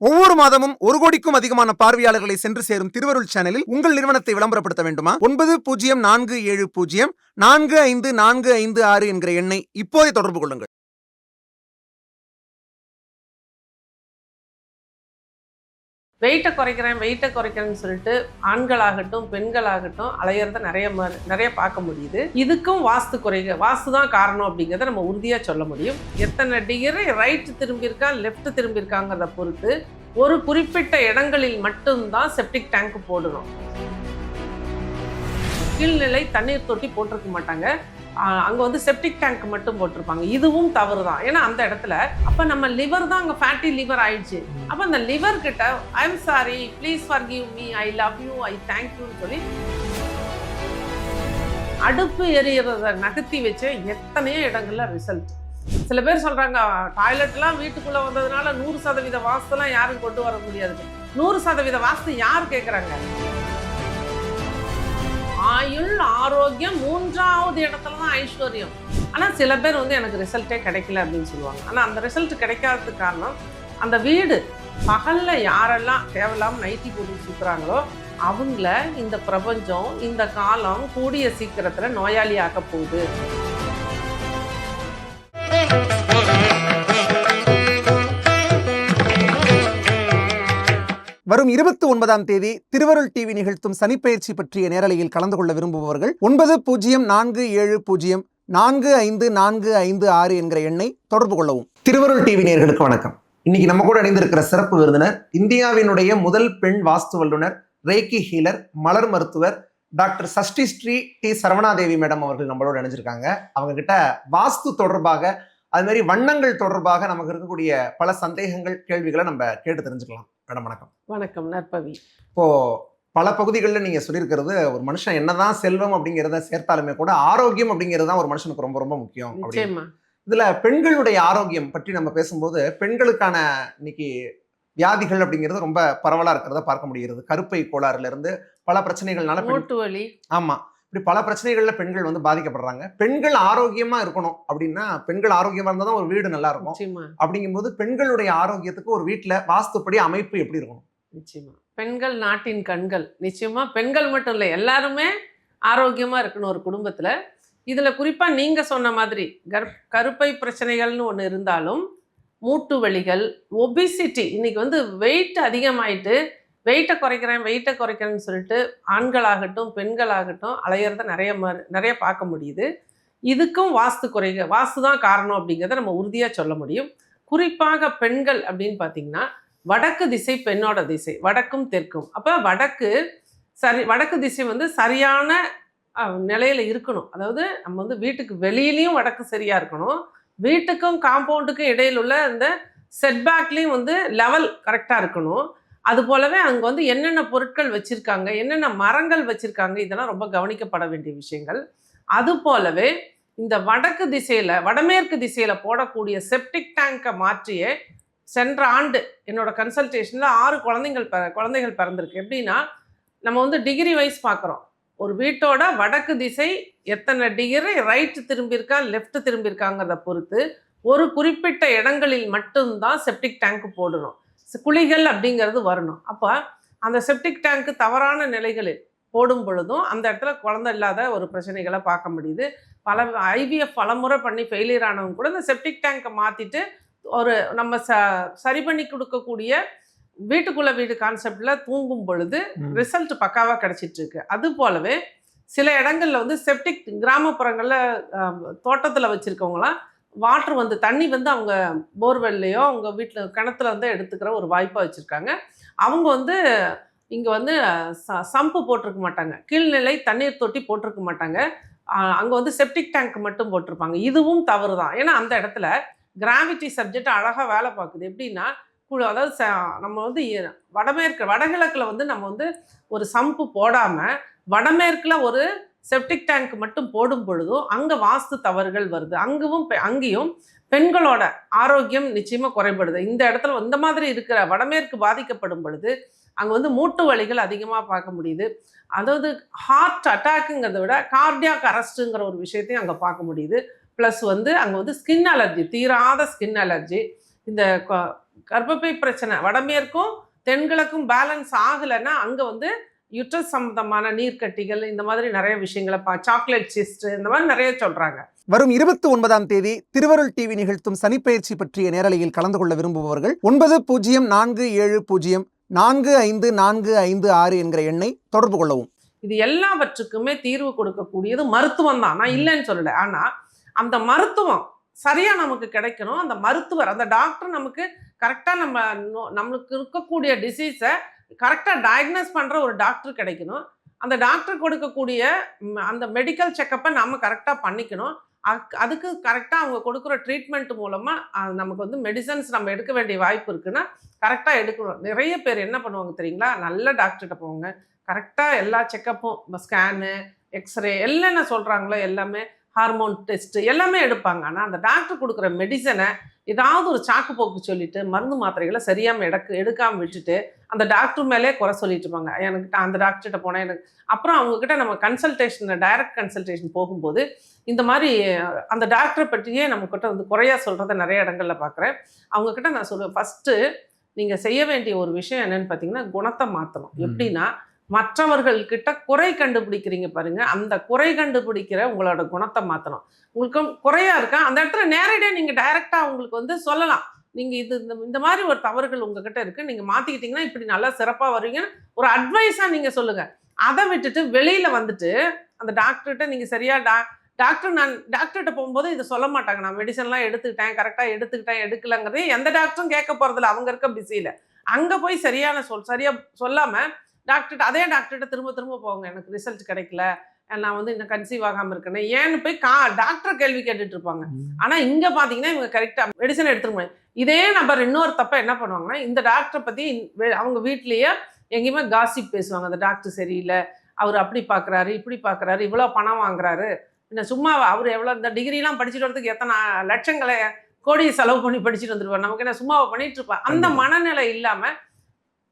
ஒவ்வொரு மாதமும் ஒரு கோடிக்கும் அதிகமான பார்வையாளர்களை சென்று சேரும் திருவருள் சேனலில் உங்கள் நிறுவனத்தை விளம்பரப்படுத்த வேண்டுமா? ஒன்பது பூஜ்ஜியம் நான்கு ஏழு பூஜ்ஜியம் நான்கு ஐந்து நான்கு ஐந்து ஆறு என்கிற எண்ணை இப்போதே தொடர்பு கொள்ளுங்கள். வெயிட்டை குறைக்கிறேன் வெயிட்டை குறைக்கிறேன்னு சொல்லிட்டு ஆண்களாகட்டும் பெண்களாகட்டும் அலையிறத நிறைய ம- நிறைய பார்க்க முடியுது. இதுக்கும் வாஸ்து குறைக வாஸ்து தான் காரணம் அப்படிங்கிறத நம்ம உறுதியாக சொல்ல முடியும். எத்தனை டிகிரி ரைட் திரும்பியிருக்கா லெஃப்ட் திரும்பியிருக்காங்கிறத பொறுத்து ஒரு குறிப்பிட்ட இடங்களில் மட்டும்தான் செப்டிக் டேங்க் போடணும். கீழ்நிலை தண்ணீர் தொட்டி போட்டிருக்க மாட்டாங்க. அங்க வந்து செப்டிக் டேங்க் மட்டும் போட்டிருப்பாங்க. இதுவும் தவறு தான் ஏன்னா அந்த இடத்துல அப்ப நம்ம லிவர் தான் அங்க ஃபேட்டி லிவர் ஆயிடுச்சு. அப்ப அந்த லிவர் கிட்ட I am sorry please forgive me I love you I thank யூன்னு சொல்லி அடுப்பு எரியறத நகர்த்தி வச்ச எத்தனையோ இடங்கள்ல ரிசல்ட் சில பேர் சொல்றாங்க டாய்லெட்லாம் வீட்டுக்குள்ள வந்ததுனால நூறு சதவீத வாஸ்துலாம் யாரும் கொண்டு வர முடியாது. நூறு சதவீத வாஸ்து யார் கேட்குறாங்க ஆயுள் ஆரோக்கியம் மூன்றாவது இடத்துல தான் ஐஸ்வர்யம். ஆனால் சில பேர் வந்து எனக்கு ரிசல்ட்டே கிடைக்கல அப்படின்னு சொல்லுவாங்க. ஆனால் அந்த ரிசல்ட் கிடைக்காததுக்கு காரணம் அந்த வீடு பகலில் யாரெல்லாம் தேவையில்லாமல் நைட்டி போட்டு சுற்றுறாங்களோ அவங்கள இந்த பிரபஞ்சம் இந்த காலம் கூடிய சீக்கிரத்தில் நோயாளி ஆக்க போகுது. வரும் இருபத்தி ஒன்பதாம் தேதி திருவருள் டிவி நிகழ்த்தும் சனிப்பெயர்ச்சி பற்றிய நேரலையில் கலந்து கொள்ள விரும்புபவர்கள் ஒன்பது பூஜ்ஜியம் நான்கு ஏழு பூஜ்ஜியம் நான்கு ஐந்து நான்கு ஐந்து ஆறு என்கிற எண்ணை தொடர்பு கொள்ளவும். திருவருள் டிவி நேர்களுக்கு வணக்கம். இன்னைக்கு நம்ம கூட இணைந்திருக்கிற சிறப்பு விருந்தினர் இந்தியாவினுடைய முதல் பெண் வாஸ்து வல்லுனர் ரேக்கி ஹீலர் மலர் மருத்துவர் doctor Sashti Sri T Saravanadevi madam அவர்கள் நம்மளோட இணைஞ்சிருக்காங்க. அவங்க கிட்ட வாஸ்து தொடர்பாக அது மாதிரி வண்ணங்கள் தொடர்பாக நமக்கு இருக்கக்கூடிய பல சந்தேகங்கள் கேள்விகளை நம்ம கேட்டு தெரிஞ்சுக்கலாம். மேடம் வணக்கம். வணக்கம் நற்பவி. இப்போ பல பகுதிகளில் நீங்க சொல்லியிருக்கிறது ஒரு மனுஷன் என்னதான் செல்வம் அப்படிங்கிறத சேர்த்தாலுமே கூட ஆரோக்கியம் அப்படிங்கிறது தான் ஒரு மனுஷனுக்கு ரொம்ப ரொம்ப முக்கியம் இதுல பெண்களுடைய ஆரோக்கியம் பற்றி நம்ம பேசும்போது பெண்களுக்கான இன்னைக்கு வியாதிகள் அப்படிங்கிறது ரொம்ப பரவலா இருக்கிறத பார்க்க முடிகிறது. கருப்பை கோளாறுல இருந்து பல பிரச்சனைகள்னால பெண் மூட்டு வலி. ஆமா. இப்படி பல பிரச்சனைகள்ல பெண்கள் வந்து பாதிக்கப்படுறாங்க. பெண்கள் ஆரோக்கியமா இருக்கணும் அப்படின்னா பெண்கள் ஆரோக்கியமா இருந்தா தான் ஒரு வீடு நல்லா இருக்கும். அப்படிங்கும்போது பெண்களுடைய ஆரோக்கியத்துக்கு ஒரு வீட்டுல வாஸ்துப்படி அமைப்பு எப்படி இருக்கணும்? நிச்சயமா. பெண்கள் நாட்டின் கண்கள். நிச்சயமா பெண்கள் மட்டும் இல்லை எல்லாருமே ஆரோக்கியமா இருக்கணும் ஒரு குடும்பத்துல. இதுல குறிப்பா நீங்க சொன்ன மாதிரி கர் கருப்பை பிரச்சனைகள்னு ஒன்று இருந்தாலும் மூட்டு வலிகள் ஒபிசிட்டி இன்னைக்கு வந்து வெயிட் அதிகமாயிட்டு வெயிட்டை குறைக்கிறேன் வெயிட்டை குறைக்கிறேன்னு சொல்லிட்டு ஆண்களாகட்டும் பெண்களாகட்டும் அலையிறத நிறைய ம- நிறைய பார்க்க முடியுது. இதுக்கும் வாஸ்து குறைக வாஸ்து தான் காரணம் அப்படிங்கிறத நம்ம உறுதியாக சொல்ல முடியும். குறிப்பாக பெண்கள் அப்படின்னு பார்த்தீங்கன்னா வடக்கு திசை பெண்ணோட திசை வடக்கும் தெற்கும். அப்போ வடக்கு சரி வடக்கு திசை வந்து சரியான நிலையில் இருக்கணும். அதாவது நம்ம வந்து வீட்டுக்கு வெளியிலையும் வடக்கு சரியாக இருக்கணும். வீட்டுக்கும் காம்பவுண்டுக்கும் இடையில் உள்ள அந்த செட்பேக்லேயும் வந்து லெவல் கரெக்டாக இருக்கணும். அது போலவே அங்கே வந்து என்னென்ன பொருட்கள் வச்சுருக்காங்க என்னென்ன மரங்கள் வச்சுருக்காங்க இதெல்லாம் ரொம்ப கவனிக்கப்பட வேண்டிய விஷயங்கள். அது போலவே இந்த வடக்கு திசையில் வடமேற்கு திசையில் போடக்கூடிய செப்டிக் டேங்கை மாற்றியே சென்ற ஆண்டு என்னோட கன்சல்டேஷனில் ஆறு குழந்தைகள் பிற குழந்தைகள் பிறந்திருக்கு. எப்படின்னா நம்ம வந்து டிகிரி வைஸ் பார்க்குறோம் ஒரு வீட்டோட வடக்கு திசை எத்தனை டிகிரி ரைட்டு திரும்பியிருக்கா லெஃப்ட் திரும்பியிருக்காங்கிறத பொறுத்து ஒரு குறிப்பிட்ட இடங்களில் மட்டும்தான் செப்டிக் டேங்க் போடணும். குழிகள் அப்படிங்கிறது வரணும். அப்போ அந்த செப்டிக் டேங்க் தவறான நிலைகளில் போடும் பொழுதும் அந்த இடத்துல குழந்தை இல்லாத ஒரு பிரச்சனைகளை பார்க்க முடியுது. பல ஐவிஎஃப் பலமுறை பண்ணி ஃபெயிலியர் ஆனவங்க கூட இந்த செப்டிக் டேங்கை மாற்றிட்டு ஒரு நம்ம ச சரி பண்ணி கொடுக்கக்கூடிய வீட்டுக்குள்ள வீடு கான்செப்டில் தூங்கும் பொழுது ரிசல்ட் பக்காவாக கிடைச்சிட்டு இருக்கு. அது போலவே சில இடங்கள்ல வந்து செப்டிக் கிராமப்புறங்களில் தோட்டத்தில் வச்சுருக்கவங்களாம் வாட்ரு வந்து தண்ணி வந்து அவங்க போர்வெல்லையோ அவங்க வீட்டில் கிணத்துல வந்து எடுத்துக்கிற ஒரு வாய்ப்பாக வச்சுருக்காங்க. அவங்க வந்து இங்கே வந்து ச சம்பு போட்டிருக்க மாட்டாங்க. கீழ்நிலை தண்ணீர் தொட்டி போட்டிருக்க மாட்டாங்க. அங்கே வந்து செப்டிக் டேங்க் மட்டும் போட்டிருப்பாங்க. இதுவும் தவறு தான் ஏன்னா அந்த இடத்துல கிராவிட்டி சப்ஜெக்ட் அழகாக வேலை பார்க்குது. எப்படின்னா குழு அதாவது ச- நம்ம வந்து வடமேற்கு வடகிழக்கில் வந்து நம்ம வந்து ஒரு சம்பு போடாமல் வடமேற்கில் ஒரு செப்டிக் டேங்க் மட்டும் போடும் பொழுதும் அங்கே வாஸ்து தவறுகள் வருது. அங்கவும் பெ- அங்கேயும் பெண்களோட ஆரோக்கியம் நிச்சயமாக குறைபடுது. இந்த இடத்துல இந்த மாதிரி இருக்கிற வடமேற்கு பாதிக்கப்படும் பொழுது அங்கே வந்து மூட்டு வலிகள் அதிகமாக பார்க்க முடியுது. அதாவது ஹார்ட் அட்டாக்குங்கிறத விட கார்டியாக் அரெஸ்ட்டுங்கிற ஒரு விஷயத்தையும் அங்கே பார்க்க முடியுது. ப்ளஸ் வந்து அங்கே வந்து ஸ்கின் அலர்ஜி தீராத ஸ்கின் அலர்ஜி இந்த கர்ப்பப்பை பிரச்சனை வடமேற்கும் தென்கிழக்கும் பேலன்ஸ் ஆகலைன்னா அங்கே வந்து யுட்ரஸ் சம்பந்தமான நீர்க்கட்டிகள் இந்த மாதிரி நிறைய விஷயங்களை பா சாக்லேட் சிஸ்ட் இந்த மாதிரி நிறைய சொல்கிறாங்க வரும் இருபத்தி ஒன்பதாம் தேதி திருவருள் டிவி நிகழ்த்தும் சனிப்பெயர்ச்சி பற்றிய நேரலையில் கலந்து கொள்ள விரும்புபவர்கள் ஒன்பது பூஜ்ஜியம் நான்கு ஏழு பூஜ்ஜியம் நான்கு ஐந்து நான்கு ஐந்து ஆறு என்கிற எண்ணை தொடர்பு கொள்ளவும். இது எல்லாவற்றுக்குமே தீர்வு கொடுக்கக்கூடியது மருத்துவம் தான். நான் இல்லைன்னு சொல்லலை. ஆனால் அந்த மருத்துவம் சரியா நமக்கு கிடைக்கணும். அந்த மருத்துவர் அந்த டாக்டர் நமக்கு கரெக்டாக நம்ம நம்மளுக்கு இருக்கக்கூடிய டிசீஸை கரெக்டாக டயக்னோஸ் பண்ணுற ஒரு டாக்டர் கிடைக்கணும். அந்த டாக்டர் கொடுக்கக்கூடிய அந்த மெடிக்கல் செக்கப்பை நம்ம கரெக்டாக பண்ணிக்கணும். அக்- அதுக்கு கரெக்டாக அவங்க கொடுக்குற ட்ரீட்மெண்ட் மூலமாக நமக்கு வந்து மெடிசன்ஸ் நம்ம எடுக்க வேண்டிய வாய்ப்பு இருக்குன்னா கரெக்டாக எடுக்கணும். நிறைய பேர் என்ன பண்ணுவாங்க தெரியுங்களா? நல்ல டாக்டர்கிட்ட போவாங்க. கரெக்டாக எல்லா செக்கப்பும் ஸ்கேனு எக்ஸ்ரே என்னென்ன சொல்கிறாங்களோ எல்லாமே ஹார்மோன் டெஸ்ட் எல்லாமே எடுப்பாங்க. ஆனால் அந்த டாக்டர் கொடுக்குற மெடிசனை ஏதாவது ஒரு சாக்கு போக்கு சொல்லிட்டு மருந்து மாத்திரைகளை சரியாமல் எடுக்க எடுக்காமல் விட்டுட்டு அந்த டாக்டர் மேலே குறை சொல்லிட்டு இருப்பாங்க. எனக்கு அந்த டாக்டர்கிட்ட போனேன் எனக்கு அப்புறம் அவங்கக்கிட்ட நம்ம கன்சல்டேஷன் டைரக்ட் கன்சல்டேஷன் போகும்போது இந்த மாதிரி அந்த டாக்டரை பற்றியே நம்மக்கிட்ட வந்து குறையா சொல்கிறத நிறைய இடங்கள்ல பார்க்குறேன் அவங்கக்கிட்ட நான் சொல்லுவேன் ஃபஸ்ட்டு நீங்கள் செய்ய வேண்டிய ஒரு விஷயம் என்னன்னு பார்த்தீங்கன்னா குணத்தை மாற்றணும். எப்படின்னா மற்றவர்கள் கிட்ட குறை கண்டுபிடிக்கிறீங்க பாருங்க. அந்த குறை கண்டுபிடிக்கிற உங்களோட குணத்தை மாற்றணும் உங்களுக்கு குறையா இருக்கா? அந்த இடத்துல நேரடியாக நீங்கள் டைரெக்டாக உங்களுக்கு வந்து சொல்லலாம். நீங்கள் இது இந்த இந்த மாதிரி ஒரு தவறுகள் உங்ககிட்ட இருக்கு. நீங்கள் மாற்றிக்கிட்டிங்கன்னா இப்படி நல்லா சிறப்பாக வருவீங்கன்னு ஒரு அட்வைஸாக நீங்கள் சொல்லுங்கள் அதை விட்டுட்டு வெளியில் வந்துட்டு அந்த டாக்டர்கிட்ட நீங்கள் சரியா டா டாக்டர் நான் டாக்டர்கிட்ட போகும்போது இதை சொல்ல மாட்டாங்க. நான் மெடிசன்லாம் எடுத்துக்கிட்டேன் கரெக்டாக எடுத்துக்கிட்டேன் எடுக்கலங்கிறது எந்த டாக்டரும் கேட்க போகிறதில்ல அவங்க இருக்க பிஸியில் அங்கே போய் சரியான சொல் சரியாக சொல்லாமல் டாக்டர்கிட்ட அதே டாக்டர்கிட்ட திரும்ப திரும்ப போவாங்க எனக்கு ரிசல்ட் கிடைக்கல. நான் வந்து இன்னும் கன்சீவ் ஆகாமல் இருக்கேனே. ஏன்னு போய் கா டாக்டர் கேள்வி கேட்டுட்டு இருப்பாங்க. ஆனால் இங்கே பார்த்தீங்கன்னா இவங்க கரெக்டாக மெடிசன் எடுத்துக்க முடியும் இதே நபர் இன்னொரு தப்ப என்ன பண்ணுவாங்கன்னா இந்த டாக்டரை பற்றி அவங்க வீட்லேயே எங்கேயுமே காசிப் பேசுவாங்க. அந்த டாக்டர் சரியில்லை. அவர் அப்படி பார்க்குறாரு இப்படி பார்க்குறாரு இவ்வளோ பணம் வாங்குறாரு. என்ன சும்மா அவர் எவ்வளோ இந்த டிகிரிலாம் படிச்சுட்டு வரதுக்கு எத்தனை லட்சங்களை கோடி செலவு பண்ணி படிச்சுட்டு வந்துருவார். நமக்கு என்ன சும்மாவை பண்ணிட்டு இருப்பா அந்த. மனநிலை இல்லாமல்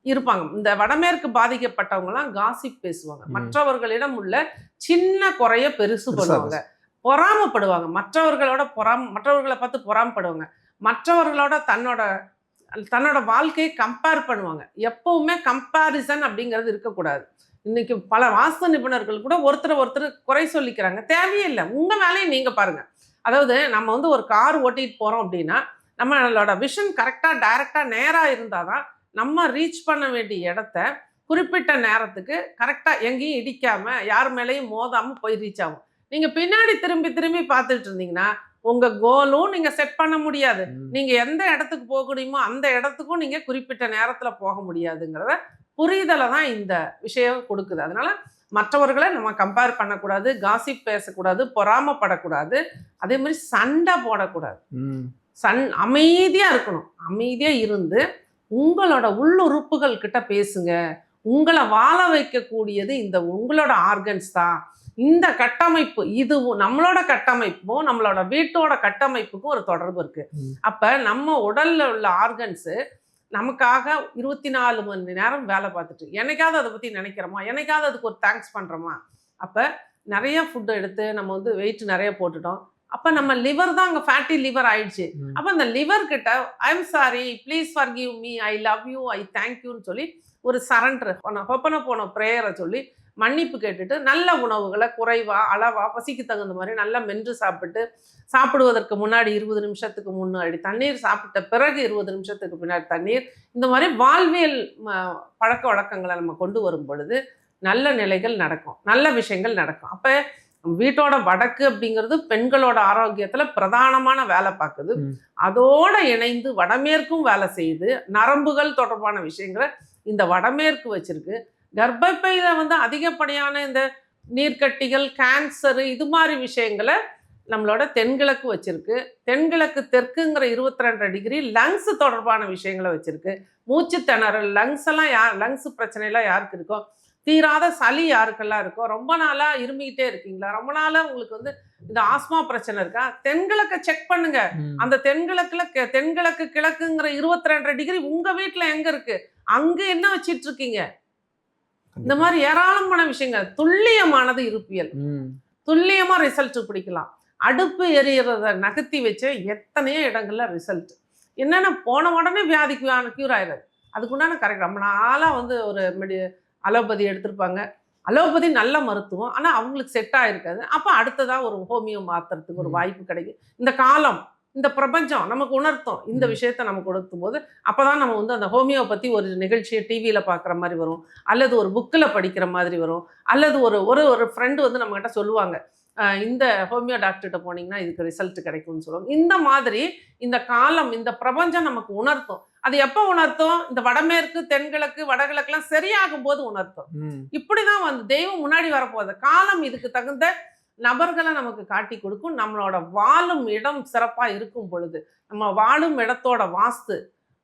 இருப்பாங்க. இந்த வடமேற்கு பாதிக்கப்பட்டவங்கலாம் காசிப் பேசுவாங்க. மற்றவர்களிடம் உள்ள சின்ன குறைய பெருசு பண்ணுவாங்க. பொறாமப்படுவாங்க. மற்றவர்களோட பொறாம மற்றவர்களை பார்த்து பொறாமப்படுவாங்க. மற்றவர்களோட தன்னோட தன்னோட வாழ்க்கையை கம்பேர் பண்ணுவாங்க. எப்பவுமே கம்பேரிசன் அப்படிங்கிறது இருக்கக்கூடாது. இன்னைக்கு பல வாஸ்து நிபுணர்கள் கூட ஒருத்தர் ஒருத்தர் குறை சொல்லிக்கிறாங்க. தேவையில்லை. உங்க வேலையை நீங்க பாருங்க. அதாவது நம்ம வந்து ஒரு கார் ஓட்டிட்டு போறோம் அப்படின்னா நம்மளோட விஷன் கரெக்டாக டைரக்டாக நேராக இருந்தால் தான் நம்ம ரீச் பண்ண வேண்டிய இடத்த குறிப்பிட்ட நேரத்துக்கு கரெக்டாக எங்கேயும் இடிக்காம யார் மேலேயும் மோதாமல் போய் ரீச் ஆகும். நீங்கள் பின்னாடி திரும்பி திரும்பி பார்த்துட்டு இருந்தீங்கன்னா உங்கள் கோலும் நீங்கள் செட் பண்ண முடியாது. நீங்கள் எந்த இடத்துக்கு போகணுமோ அந்த இடத்துக்கும் நீங்கள் குறிப்பிட்ட நேரத்தில் போக முடியாதுங்கிறத புரிதலை தான் இந்த விஷயம் கொடுக்குது. அதனால மற்றவர்களை நம்ம கம்பேர் பண்ணக்கூடாது காசிப் பேசக்கூடாது பொறாமப்படக்கூடாது. அதே மாதிரி சண்டை போடக்கூடாது. சன் அமைதியாக இருக்கணும். அமைதியாக இருந்து உங்களோட உள்ளுறுப்புகள் கிட்ட பேசுங்க. உங்களை வாழ வைக்கக்கூடியது இந்த உங்களோட ஆர்கன்ஸ் தான். இந்த கட்டமைப்பு இது நம்மளோட கட்டமைப்பும் நம்மளோட வீட்டோட கட்டமைப்புக்கும் ஒரு தொடர்பு இருக்கு. அப்ப நம்ம உடல்ல உள்ள ஆர்கன்ஸ் நமக்காக இருபத்தி நாலு மணி நேரம் வேலை பார்த்துட்டு என்னைக்காவது அதை பத்தி நினைக்கிறோமா? என்னைக்காவது அதுக்கு ஒரு தேங்க்ஸ் பண்றோமா? அப்ப நிறைய ஃபுட் எடுத்து நம்ம வந்து வெயிட் நிறைய போட்டுட்டோம். அப்ப நம்ம லிவர் தான் அங்க ஃபேட்டி லிவர் ஆயிடுச்சு. அப்போ அந்த லிவர் கிட்ட I am sorry please forgive me I love you I தேங்க்யூன்னு சொல்லி ஒரு சரண்டர் ஹொப்பன போன ப்ரேயரை சொல்லி மன்னிப்பு கேட்டுட்டு நல்ல உணவுகளை குறைவா அளவா பசிக்கு தகுந்த மாதிரி நல்லா மென்று சாப்பிட்டு சாப்பிடுவதற்கு முன்னாடி இருபது நிமிஷத்துக்கு முன்னாடி தண்ணீர் சாப்பிட்ட பிறகு இருபது நிமிஷத்துக்கு பின்னாடி தண்ணீர் இந்த மாதிரி வாழ்வியல் பழக்க வழக்கங்களை நம்ம கொண்டு வரும் பொழுது நல்ல நிலைகள் நடக்கும் நல்ல விஷயங்கள் நடக்கும். அப்போ வீட்டோட வடக்கு அப்படிங்கிறது பெண்களோட ஆரோக்கியத்துல பிரதானமான வேலை பார்க்குது. அதோட இணைந்து வடமேற்கும் வேலை செய்யுது. நரம்புகள் தொடர்பான விஷயங்களை இந்த வடமேற்கு வச்சிருக்கு. கர்ப்பப்பையில வந்து அதிகப்படியான இந்த நீர்க்கட்டிகள் கேன்சரு இது மாதிரி விஷயங்களை நம்மளோட தென்கிழக்கு வச்சிருக்கு. தென்கிழக்கு தெற்குங்கிற இருபத்தி ரெண்டு டிகிரி லங்ஸ் தொடர்பான விஷயங்களை வச்சிருக்கு. மூச்சு திணறல் லங்ஸ் எல்லாம் யார் லங்ஸ் பிரச்சனைலாம் யாருக்கு இருக்கோ தீராத சளி யாருக்கெல்லாம் இருக்கோ ரொம்ப நாளா இருமிக்கிட்டே இருக்கீங்களா? ரொம்ப நாளா உங்களுக்கு வந்து இந்த ஆஸ்மா பிரச்சனை இருக்கா? தென்கிழக்க செக் பண்ணுங்க. அந்த தென்கிழக்குல தென்கிழக்கு கிழக்குங்கிற இருபத்தி ரெண்டரை டிகிரி உங்க வீட்ல எங்க இருக்கு? அங்க என்ன வச்சிட்டு இருக்கீங்க? இந்த மாதிரி ஏராளமான விஷயங்கள். துல்லியமானது இருப்பியல். துல்லியமா ரிசல்ட் பிடிக்கலாம். அடுப்பு எரியறத நகர்த்தி வச்சு எத்தனையோ இடங்கள்ல ரிசல்ட். என்னன்னா போன உடனே வியாதிக்கு க்யூர் ஆயிடுது அதுக்குண்டான கரெக்ட். ரொம்ப நாளாக வந்து ஒரு மெடி அலோபதி எடுத்திருப்பாங்க. அலோபதி நல்ல மருத்துவம். ஆனால் அவங்களுக்கு செட் ஆயிருக்காது. அப்போ அடுத்ததாக ஒரு ஹோமியோ மாத்துறதுக்கு ஒரு. வாய்ப்பு கிடைக்கும் இந்த காலம் இந்த பிரபஞ்சம் நமக்கு உணர்த்தும். இந்த. விஷயத்த நமக்கு உணர்த்தும் போது அப்பதான் நம்ம வந்து அந்த ஹோமியோ பற்றி ஒரு நிகழ்ச்சியை டிவியில் பார்க்குற மாதிரி வரும். அல்லது ஒரு புக்கில் படிக்கிற மாதிரி வரும். அல்லது ஒரு ஒரு ஒரு ஃப்ரெண்டு வந்து நம்மகிட்ட சொல்லுவாங்க. இந்த ஹோமியோ டாக்டர்கிட்ட போனீங்கன்னா இதுக்கு ரிசல்ட் கிடைக்கும்னு சொல்லுவாங்க. இந்த மாதிரி இந்த காலம் இந்த பிரபஞ்சம் நமக்கு உணர்த்தும். அது எப்போ உணர்த்தும்? இந்த வடமேற்கு தென்கிழக்கு வடகிழக்குலாம் சரியாகும் போது உணர்த்தும். இப்படிதான் வந்து தெய்வம் முன்னாடி வரப்போகுது. காலம் இதுக்கு தகுந்த நபர்களை நமக்கு காட்டி கொடுக்கும். நம்மளோட வாழும் இடம் சிறப்பா இருக்கும் பொழுது நம்ம வாழும் இடத்தோட வாஸ்து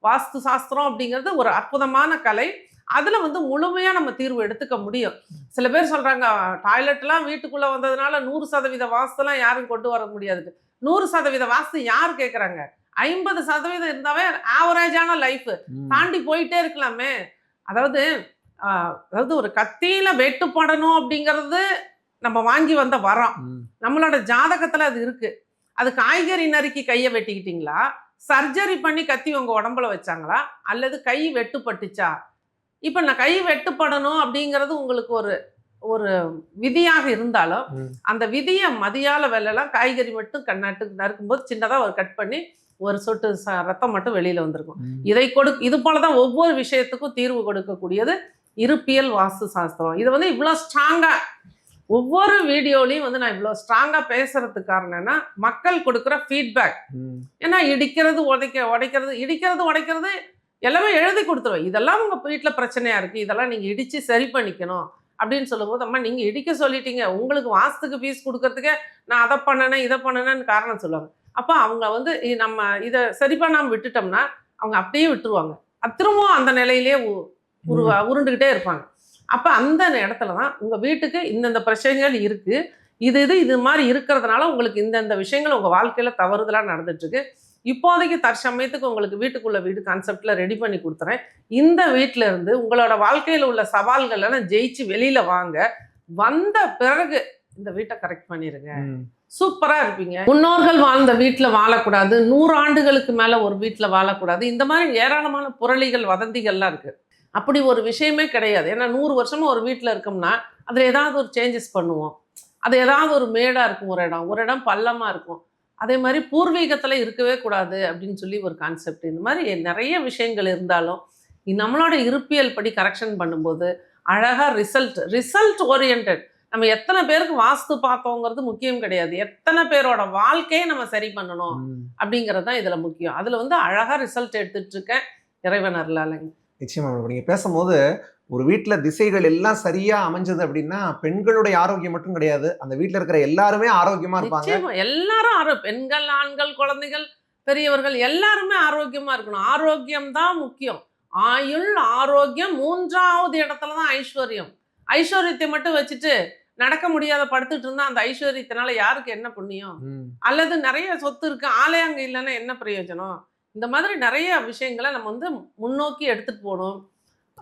வாஸ்து சாஸ்திரம் அப்படிங்கிறது ஒரு அற்புதமான கலை. அதுல வந்து முழுமையா நம்ம தீர்வு எடுத்துக்க முடியும். சில பேர் சொல்றாங்க டாய்லெட்லாம் வீட்டுக்குள்ள வந்ததுனால நூறு சதவீத வாஸ்துலாம் யாரும் கொண்டு வர முடியாது. நூறு சதவீத வாஸ்து யார் கேட்குறாங்க ஐம்பது சதவீதம் இருந்தாவே ஆவரேஜான லைஃப் ம். தாண்டி போயிட்டே இருக்கலாமே. அதாவது அதாவது ஒரு கத்தியில வெட்டுப்படணும் அப்படிங்கிறது நம்ம வாங்கி வந்த வரம். நம்மளோட ஜாதகத்துல அது இருக்கு. அது காய்கறி நறுக்கி கையை வெட்டிக்கிட்டீங்களா? சர்ஜரி பண்ணி கத்தி உங்க உடம்புல வச்சாங்களா? அல்லது கை வெட்டுப்பட்டுச்சா? இப்போ நான் கை வெட்டுப்படணும் அப்படிங்கிறது உங்களுக்கு ஒரு ஒரு விதியாக இருந்தாலும். அந்த விதியை மதியால வெள்ளலாம் காய்கறி மட்டும் கண்ணாட்டு நறுக்கும்போது சின்னதாக ஒரு கட் பண்ணி ஒரு சொட்டு ச- ரத்தம் மட்டும் வெளியில வந்திருக்கும். இதை கொடு இது போல தான் ஒவ்வொரு விஷயத்துக்கும் தீர்வு கொடுக்கக்கூடியது இருப்பியல் வாஸ்து சாஸ்திரம் இது வந்து இவ்வளோ ஸ்ட்ராங்காக ஒவ்வொரு வீடியோலையும் வந்து நான் இவ்வளோ ஸ்ட்ராங்காக பேசுறதுக்கு காரணம் என்ன மக்கள் கொடுக்குற ஃபீட்பேக். ஏன்னா இடிக்கிறது உடைக்க உடைக்கிறது இடிக்கிறது உடைக்கிறது எல்லாமே எழுதி கொடுத்துருவேன் இதெல்லாம் உங்கள் வீட்டில் பிரச்சனையாக இருக்குது இதெல்லாம் நீங்கள் இடித்து சரி பண்ணிக்கணும். அப்படின்னு சொல்லும்போது அம்மா நீங்கள் இடிக்க சொல்லிட்டீங்க. உங்களுக்கு வாஸ்துக்கு ஃபீஸ் கொடுக்கறதுக்கே நான் அதை பண்ணினேன் இதை பண்ணினேன்னு காரணம் சொல்லுவாங்க. அப்போ அவங்க வந்து நம்ம இதை சரி பண்ணாமல் விட்டுட்டோம்னா அவங்க அப்படியே விட்டுருவாங்க. திரும்பவும் அந்த நிலையிலே உ- உருவா உருண்டுக்கிட்டே இருப்பாங்க. அப்போ அந்த இடத்துல தான் உங்கள் வீட்டுக்கு இந்தந்த பிரச்சனைகள் இருக்குது இது இது இது மாதிரி இருக்கிறதுனால உங்களுக்கு இந்தந்த விஷயங்கள் உங்கள் வாழ்க்கையில் தவறுதலாக நடந்துட்டுருக்கு. இப்போதைக்கு தற்சமயத்துக்கு உங்களுக்கு வீட்டுக்குள்ள வீடு கான்செப்டில் ரெடி பண்ணி கொடுத்துறேன். இந்த வீட்டில இருந்து உங்களோட வாழ்க்கையில் உள்ள சவால்கள் எல்லாம் ஜெயிச்சு வெளியில வாங்க. வந்த பிறகு இந்த வீட்டை கரெக்ட் பண்ணிருங்க. சூப்பரா இருப்பீங்க. முன்னோர்கள் வாழ்ந்த வீட்டுல வாழக்கூடாது. நூறு ஆண்டுகளுக்கு மேல ஒரு வீட்டுல வாழக்கூடாது. இந்த மாதிரி ஏராளமான புரளிகள் வதந்திகள்லாம் இருக்கு. அப்படி ஒரு விஷயமே கிடையாது. ஏன்னா நூறு வருஷமா ஒரு வீட்டுல இருக்கோம்னா அதுல ஏதாவது ஒரு சேஞ்சஸ் பண்ணுவோம். அது ஏதாவது ஒரு மேடா இருக்கும் ஒரு இடம். ஒரு இடம் பள்ளமா இருக்கும். அதே மாதிரி பூர்வீகத்துல இருக்கவே கூடாது அப்படின்னு சொல்லி ஒரு கான்செப்ட் இந்த மாதிரி நிறைய விஷயங்கள் இருந்தாலும் நம்மளோட இருப்பியல் படி கரெக்ஷன் பண்ணும்போது அழகா ரிசல்ட் ரிசல்ட் ஓரியன்ட் நம்ம எத்தனை பேருக்கு வாஸ்து பார்த்தோங்கிறது முக்கியம் கிடையாது. எத்தனை பேரோட வாழ்க்கையை நம்ம சரி பண்ணணும். அப்படிங்கிறது தான் இதில் முக்கியம். அதில் வந்து அழகாக ரிசல்ட் எடுத்துட்டு இருக்கேன் இறைவன் அருளாலங்க நிச்சயமா மேடம் நீங்க பேசும்போது ஒரு வீட்ல திசைகள் எல்லாம் சரியா அமைஞ்சது அப்படின்னா பெண்களுடைய ஆரோக்கியம் மட்டும் கிடையாது. அந்த வீட்ல இருக்கிற எல்லாருமே ஆரோக்கியமா இருப்பாங்க. எல்லாரும் ஆரோ பெண்கள் ஆண்கள் குழந்தைகள் பெரியவர்கள் எல்லாருமே ஆரோக்கியமா இருக்கணும். ஆரோக்கியம் தான் முக்கியம். ஆயுள் ஆரோக்கியம் மூன்றாவது இடத்துல தான் ஐஸ்வர்யம். ஐஸ்வர்யத்தை மட்டும் வச்சுட்டு நடக்க முடியாத படுத்துட்டு இருந்தா அந்த ஐஸ்வர்யத்தினால யாருக்கு என்ன புண்ணியம். அல்லது நிறைய சொத்து இருக்கு. ஆளே அங்க இல்லைன்னா என்ன பிரயோஜனம்? இந்த மாதிரி நிறைய விஷயங்களை நம்ம வந்து முன்னோக்கி எடுத்துட்டு போகணும்.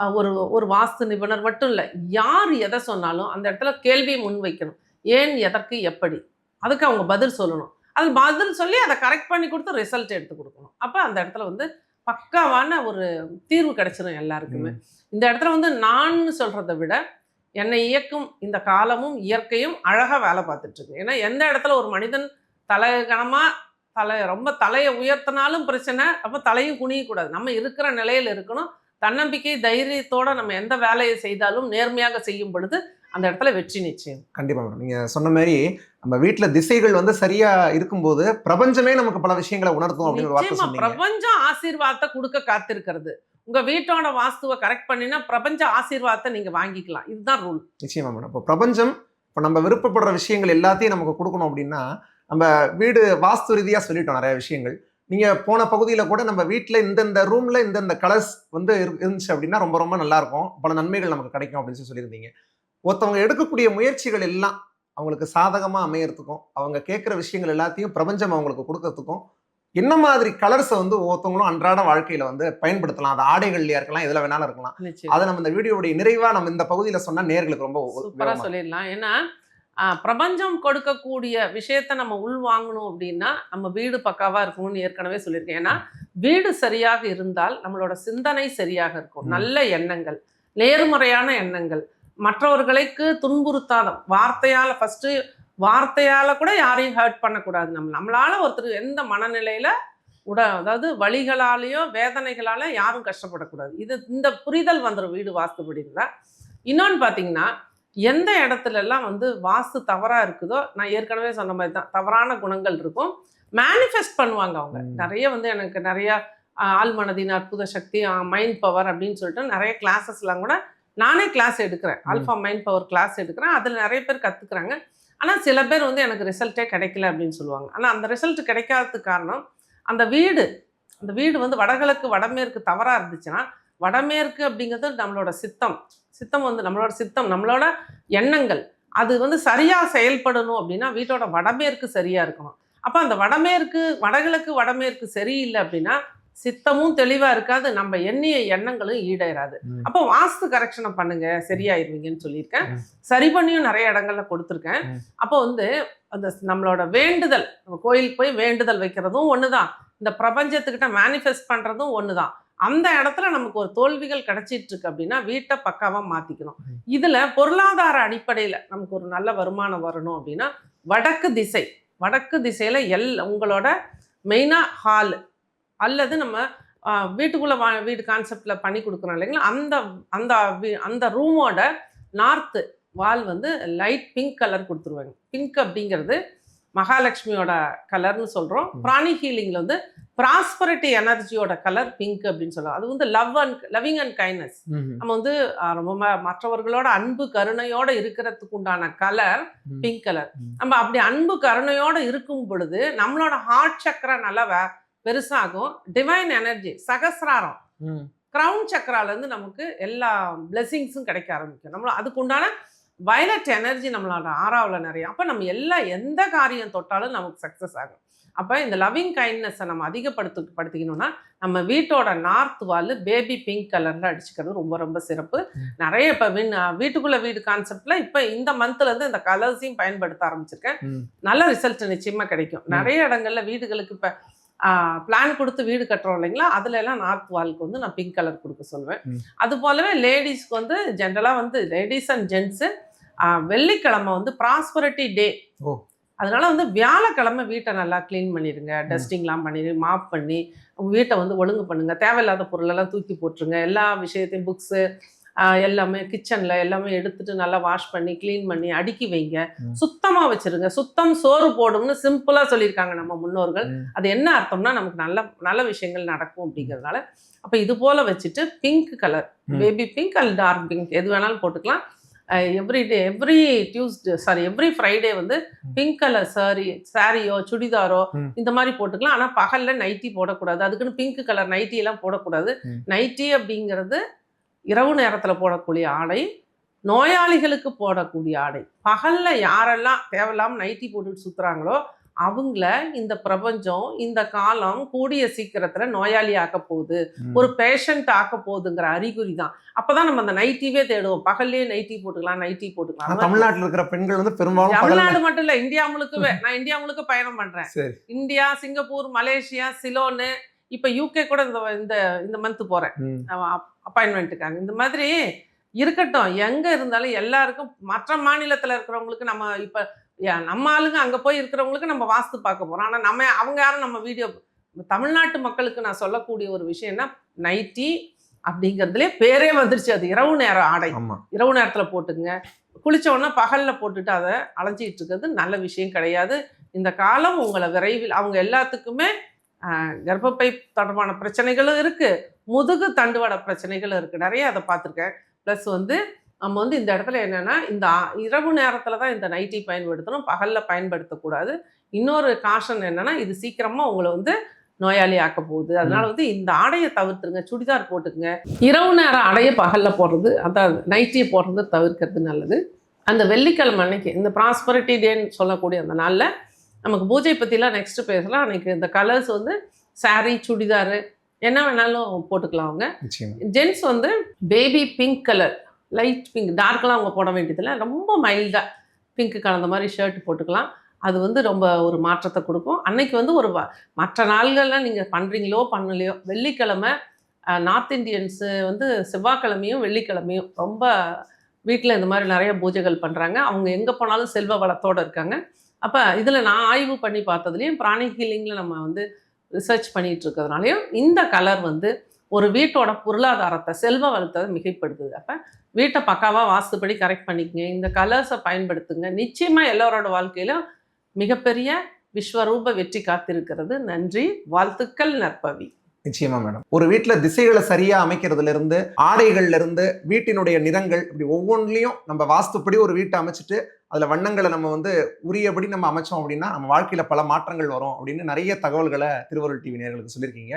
ஒரு ஒரு வாஸ்து நிபுணர் மட்டும் இல்லை யார் எதை சொன்னாலும் அந்த இடத்துல கேள்வியை முன் வைக்கணும். ஏன் எதற்கு எப்படி? அதுக்கு அவங்க பதில் சொல்லணும். அது பதில் சொல்லி அதை கரெக்ட் பண்ணி கொடுத்து ரிசல்ட் எடுத்து கொடுக்கணும். அப்போ அந்த இடத்துல வந்து பக்காவான ஒரு தீர்வு கிடைச்சிரும் எல்லாருக்குமே. இந்த இடத்துல வந்து நான் சொல்றதை விட என்னை இயக்கும் இந்த காலமும் இயற்கையும் அழகா வேலை பார்த்துட்டு இருக்கு ஏன்னா எந்த இடத்துல ஒரு மனிதன் தலைகணமா தலை ரொம்ப தலையை உயர்த்தினாலும் பிரச்சனை அப்போ தலையும் குனியக்கூடாது. நம்ம இருக்கிற நிலையில இருக்கணும். தன்னம்பிக்கை தைரியத்தோட நம்ம எந்த வேலையை செய்தாலும் நேர்மையாக செய்யும் பொழுது அந்த இடத்துல வெற்றி நிச்சயம். கண்டிப்பா மேடம். நீங்க சொன்ன மாதிரி நம்ம வீட்ல திசைகள் வந்து சரியா இருக்கும்போது பிரபஞ்சமே நமக்கு பல விஷயங்களை உணர்த்தும் அப்படின்னு பிரபஞ்சம் ஆசீர்வாதத்தை கொடுக்க காத்திருக்கிறது. உங்க வீட்டோட வாஸ்துவை கரெக்ட் பண்ணினா பிரபஞ்ச ஆசீர்வாதத்தை நீங்க வாங்கிக்கலாம். இதுதான் ரூல் நிச்சயமா மேடம். இப்போ பிரபஞ்சம் இப்போ நம்ம விருப்பப்படுற விஷயங்கள் எல்லாத்தையும் நமக்கு கொடுக்கணும் அப்படின்னா நம்ம வீடு வாஸ்து ரீதியா சொல்லிட்டோம் நிறைய விஷயங்கள். நீங்க போன பகுதியில கூட நம்ம வீட்ல இந்தந்த ரூம்ல இந்தந்த கலர்ஸ் வந்து இரு- இருந்துச்சு அப்படின்னா ரொம்ப ரொம்ப நல்லா இருக்கும் பல நன்மைகள் நமக்கு கிடைக்கும் அப்படின்னு சொல்லி சொல்லியிருந்தீங்க. ஒருத்தவங்க எடுக்கக்கூடிய முயற்சிகள் எல்லாம் அவங்களுக்கு சாதகமா அமையறதுக்கும் அவங்க கேட்குற விஷயங்கள் எல்லாத்தையும் பிரபஞ்சம் அவங்களுக்கு கொடுக்கறதுக்கும் என்ன மாதிரி கலர்ஸை வந்து ஒவ்வொருத்தவங்களும் அன்றாட வாழ்க்கையில வந்து பயன்படுத்தலாம்? அது ஆடைகள்லயா இருக்கலாம் எதுல வேணாலும் இருக்கலாம். அதை நம்ம இந்த வீடியோவுடைய நிறைவா நம்ம இந்த பகுதியில சொன்னா நேர்களுக்கு ரொம்ப. சொல்லிடலாம். ஏன்னா பிரபஞ்சம் கொடுக்கக்கூடிய விஷயத்த நம்ம உள் வாங்கணும் அப்படின்னா நம்ம வீடு பக்காவா இருக்கணும்னு ஏற்கனவே சொல்லியிருக்கேன். ஏன்னா வீடு சரியாக இருந்தால் நம்மளோட சிந்தனை சரியாக இருக்கும். நல்ல எண்ணங்கள் நேர்மறையான எண்ணங்கள். மற்றவர்களுக்கு துன்புறுத்தாத வார்த்தையால ஃபர்ஸ்ட் வார்த்தையால கூட யாரையும் ஹர்ட் பண்ணக்கூடாது. நம்ம நம்மளால ஒருத்தர் எந்த மனநிலையில உட அதாவது வழிகளாலேயோ வேதனைகளால யாரும் கஷ்டப்படக்கூடாது. இது இந்த புரிதல் வந்துடும் வீடு வாஸ்துபடி இருந்தா இன்னொன்று பார்த்தீங்கன்னா எந்த இடத்துல எல்லாம் வந்து வாஸ்து தவறா இருக்குதோ நான் ஏற்கனவே சொன்ன மாதிரி தான் தவறான குணங்கள் இருக்கும். மேனிஃபெஸ்ட் பண்ணுவாங்க அவங்க. நிறைய வந்து எனக்கு நிறைய ஆழ்மனதின் அற்புத சக்தி மைண்ட் பவர் அப்படின்னு சொல்லிட்டு நிறைய கிளாஸஸ்லாம் கூட நானே கிளாஸ் எடுக்கிறேன். ம். அல்ஃபா மைண்ட் பவர் கிளாஸ் எடுக்கிறேன். அதில் நிறைய பேர் கற்றுக்குறாங்க ஆனால் சில பேர் வந்து எனக்கு ரிசல்ட்டே கிடைக்கல அப்படின்னு சொல்லுவாங்க. ஆனால் அந்த ரிசல்ட் கிடைக்காததுக்கு காரணம் அந்த வீடு அந்த வீடு வந்து வடகிழக்கு வடமேற்கு தவறாக இருந்துச்சுன்னா வடமேற்கு அப்படிங்கிறது நம்மளோட சித்தம். சித்தம் வந்து நம்மளோட சித்தம் நம்மளோட எண்ணங்கள். அது வந்து சரியாக செயல்படணும் அப்படின்னா வீட்டோட வடமேற்கு சரியாக இருக்கணும். அப்போ அந்த வடமேற்கு வடகிழக்கு வடமேற்கு சரியில்லை அப்படின்னா சித்தமும் தெளிவாக இருக்காது நம்ம எண்ணிய எண்ணங்களும் ஈடேறாது. அப்போ வாஸ்து கரெக்ஷனை பண்ணுங்க சரியாயிருவீங்கன்னு சொல்லியிருக்கேன். சரி பண்ணியும் நிறைய இடங்கள்ல கொடுத்துருக்கேன். அப்போ வந்து அந்த நம்மளோட வேண்டுதல் நம்ம கோயிலுக்கு போய் வேண்டுதல் வைக்கிறதும் ஒண்ணுதான். இந்த பிரபஞ்சத்துக்கிட்ட மேனிஃபெஸ்ட் பண்றதும் ஒண்ணுதான். அந்த இடத்துல நமக்கு ஒரு தோல்விகள் கிடைச்சிட்டு இருக்கு அப்படின்னா வீட்டை பக்காவா மாத்திக்கணும். ம். இதுல பொருளாதார அடிப்படையில நமக்கு ஒரு நல்ல வருமானம் வரணும் அப்படின்னா வடக்கு திசை. வடக்கு திசையில எல் உங்களோட மெயினா ஹால். அல்லது நம்ம வீட்டுக்குள்ள வா வீடு கான்செப்ட்ல பண்ணி கொடுக்குறோம் இல்லைங்களா? அந்த அந்த வீ- அந்த ரூமோட நார்த்து வால் வந்து லைட் பிங்க் கலர் கொடுத்துருவாங்க. பிங்க் அப்படிங்கிறது மகாலட்சுமியோட கலர்னு சொல்கிறோம். பிராணி ஹீலிங்கில் வந்து ப்ராஸ்பரிட்டி எனர்ஜியோட கலர் பிங்க் அப்படின்னு சொல்லுவோம் அது வந்து love and loving and kindness. நம்ம வந்து ரொம்ப மற்றவர்களோட அன்பு கருணையோட இருக்கிறதுக்கு உண்டான கலர். Pink colour. நம்ம அப்படி அன்பு கருணையோட இருக்கும் பொழுது நம்மளோட ஹார்ட் சக்கரா நல்லா வே- பெருசாகும் டிவைன் எனர்ஜி சகசிராரம். கிரவுன் சக்கராலேருந்து நமக்கு எல்லா பிளெஸிங்ஸும் கிடைக்க ஆரம்பிக்கும் நம்மள அதுக்கு உண்டான வயலட் எனர்ஜி நம்மளோட ஆறாவில் நிறைய. அப்போ நம்ம எல்லா எந்த காரியம் தொட்டாலும் நமக்கு சக்ஸஸ் ஆகும். அப்போ இந்த லவ்விங் கைண்ட்னஸை நம்ம அதிகப்படுத்து படுத்திக்கணும்னா நம்ம வீட்டோட நார்த் வால் பேபி பிங்க் கலரில் அடிச்சுக்கிறது ரொம்ப ரொம்ப சிறப்பு. நிறைய இப்போ வின் வீட்டுக்குள்ளே வீடு கான்செப்டில் இப்போ இந்த மந்த்லேருந்து இந்த கலர்ஸையும் பயன்படுத்த ஆரம்பிச்சிருக்கேன். நல்ல ரிசல்ட் நிச்சயமாக கிடைக்கும். நிறைய இடங்கள்ல வீடுகளுக்கு இப்போ பிளான் கொடுத்து வீடு கட்டுறோம் இல்லைங்களா? அதுல எல்லாம் நார்த் வால்க்கு வந்து நான் பிங்க் கலர் கொடுக்க சொல்லுவேன். அது போலவே லேடிஸ்க்கு வந்து ஜென்ரலாக வந்து லேடிஸ் அண்ட் ஜென்ஸு வெள்ளிக்கிழமை வந்து ப்ராஸ்பரிட்டி டே. அதனால வந்து வியாழக்கிழமை வீட்டை நல்லா க்ளீன் பண்ணிடுங்க. டஸ்டிங்லாம் பண்ணிடு மாப் பண்ணி வீட்டை வந்து ஒழுங்கு பண்ணுங்க. தேவையில்லாத பொருளெல்லாம் தூக்கி போட்டுருங்க. எல்லா விஷயத்தையும் புக்ஸு எல்லாமே கிச்சனில் எல்லாமே எடுத்துட்டு நல்லா வாஷ் பண்ணி க்ளீன் பண்ணி அடுக்கி வைங்க. சுத்தமாக வச்சிருங்க. சுத்தம் சோறு போடும்னு சிம்பிளாக சொல்லியிருக்காங்க நம்ம முன்னோர்கள். அது என்ன அர்த்தம்னா நமக்கு நல்ல நல்ல விஷயங்கள் நடக்கும் அப்படிங்கிறதுனால. அப்போ இது போல் வச்சுட்டு பிங்க் கலர். பேபி பிங்க் அல்ல டார்க் பிங்க் எது வேணாலும் போட்டுக்கலாம். Every day every Tuesday sorry every Friday வந்து பிங்க் கலர் சாரி சாரியோ சுடிதாரோ. இந்த மாதிரி போட்டுக்கலாம். ஆனால் பகலில் நைட்டி போடக்கூடாது. அதுக்குன்னு பிங்க் கலர் நைட்டி எல்லாம் போடக்கூடாது. நைட்டி அப்படிங்கிறது இரவு நேரத்தில் போடக்கூடிய ஆடை நோயாளிகளுக்கு போடக்கூடிய ஆடை. பகலில் யாரெல்லாம் தேவையில்லாமல் நைட்டி போட்டுட்டு சுற்றுறாங்களோ அவங்கள இந்த பிரபஞ்சம் இந்த காலம் கூடிய சீக்கிரத்தில் நோயாளி ஆக்க போகுது. ஒரு பேஷண்ட் ஆக்க போகுதுங்கிற அறிகுறி தான். அப்பதான் நம்ம அந்த நைட்டிவே தேடுவோம். பகல்லே நைட்டி போட்டுக்கலாம் நைட்டி போட்டுக்கலாம். தமிழ்நாட்டுல இருக்கிற பெண்கள் வந்து பெரும்பாலும் தமிழ்நாடு மட்டும் இல்ல இந்தியா முழுக்கவே. நான் இந்தியா முழுக்க பயணம் பண்றேன். இந்தியா சிங்கப்பூர் மலேசியா சிலோனு இப்ப யூகே கூட இந்த இந்த இந்த மந்த் போறேன். அப்பாயின்மெண்ட்டுக்காக இந்த மாதிரி இருக்கட்டும். எங்க இருந்தாலும் எல்லாருக்கும் மற்ற மாநிலத்துல இருக்கிறவங்களுக்கு நம்ம இப்ப நம்ம ஆளுங்க அங்க போய் இருக்கிறவங்களுக்கு நம்ம வாஸ்து பார்க்க போறோம். ஆனா நம்ம அவங்க யாரும் நம்ம வீடியோ தமிழ்நாட்டு மக்களுக்கு நான் சொல்லக்கூடிய ஒரு விஷயம்னா நைட்டி அப்படிங்கிறதுலே பேரே வந்துருச்சு. அது இரவு நேர ஆடை. இரவு நேரத்தில் போட்டுங்க குளிச்ச உடனே பகலில் போட்டுட்டு அதை அலைஞ்சிட்டு இருக்கிறது நல்ல விஷயம் கிடையாது. இந்த காலம் உங்களை விரைவில் அவங்க எல்லாத்துக்குமே கர்ப்பப்பை தொடர்பான பிரச்சனைகளும் இருக்குது முதுகு தண்டுவட பிரச்சனைகளும் இருக்குது நிறைய அதை பார்த்துருக்கேன். ப்ளஸ் வந்து நம்ம வந்து இந்த இடத்துல என்னென்னா இந்த இரவு நேரத்தில் தான் இந்த நைட்டி பயன்படுத்தணும். பகலில் பயன்படுத்தக்கூடாது. இன்னொரு காஷன் என்னென்னா இது சீக்கிரமாக உங்களை வந்து நோயாளி ஆக்க போகுது. அதனால வந்து இந்த ஆடையை தவிர்த்துருங்க. சுடிதார் போட்டுக்குங்க. இரவு நேரம் அடைய பகலில் போடுறது அதாவது நைட்டியை போடுறது தவிர்க்கிறது நல்லது. அந்த வெள்ளிக்கிழமை அன்னைக்கு இந்த ப்ராஸ்பரிட்டி டேன்னு சொல்லக்கூடிய அந்த நாளில் நமக்கு பூஜை பற்றிலாம் நெக்ஸ்ட் பேசலாம். அன்னைக்கு இந்த கலர்ஸ் வந்து saree சுடிதாரு என்ன வேணாலும் போட்டுக்கலாம் அவங்க. ஜென்ஸ் வந்து baby pink colour light pink டார்க்கெலாம் அவங்க போட வேண்டியதில்லை. ரொம்ப மைல்டாக பிங்க் கலந்த மாதிரி ஷர்ட் போட்டுக்கலாம். அது வந்து ரொம்ப ஒரு மாற்றத்தை கொடுக்கும். அன்னைக்கு வந்து ஒரு வ- மற்ற நாள்கள்லாம் நீங்கள் பண்ணுறீங்களோ பண்ணலையோ வெள்ளிக்கிழமை நார்த் இந்தியன்ஸு வந்து செவ்வாய்க்கிழமையும் வெள்ளிக்கிழமையும் ரொம்ப வீட்டில் இந்த மாதிரி நிறைய பூஜைகள் பண்ணுறாங்க அவங்க எங்கே போனாலும் செல்வ வளத்தோடு இருக்காங்க. அப்போ இதில் நான் ஆய்வு பண்ணி பார்த்ததுலேயும் பிராணி ஹீலிங்கில் நம்ம வந்து ரிசர்ச் பண்ணிகிட்டு இருக்கிறதுனாலையும் இந்த கலர் வந்து ஒரு வீட்டோட பொருளாதாரத்தை செல்வ வளத்தை மிகைப்படுத்துது. அப்போ வீட்டை பக்காவாக வாஸ்துப்படி கரெக்ட் பண்ணிக்கங்க. இந்த கலர்ஸை பயன்படுத்துங்க. நிச்சயமாக எல்லோரோட வாழ்க்கையிலும் மிகப்பெரிய விஸ்வரூப வெற்றி காத்திருக்கிறது. நன்றி. வாழ்த்துக்கள் நற்பவி. நிச்சயமா மேடம் ஒரு வீட்டில் திசைகளை சரியா அமைக்கிறதுல இருந்து ஆடைகள்ல இருந்து வீட்டினுடைய நிறங்கள் இப்படி ஒவ்வொன்றிலையும் நம்ம வாஸ்துப்படி ஒரு வீட்டை அமைச்சிட்டு அதுல வண்ணங்களை நம்ம வந்து உரியபடி நம்ம அமைச்சோம் அப்படின்னா நம்ம வாழ்க்கையில பல மாற்றங்கள் வரும் அப்படின்னு நிறைய தகவல்களை திருவருள் டிவி நேர்களுக்கு சொல்லியிருக்கீங்க.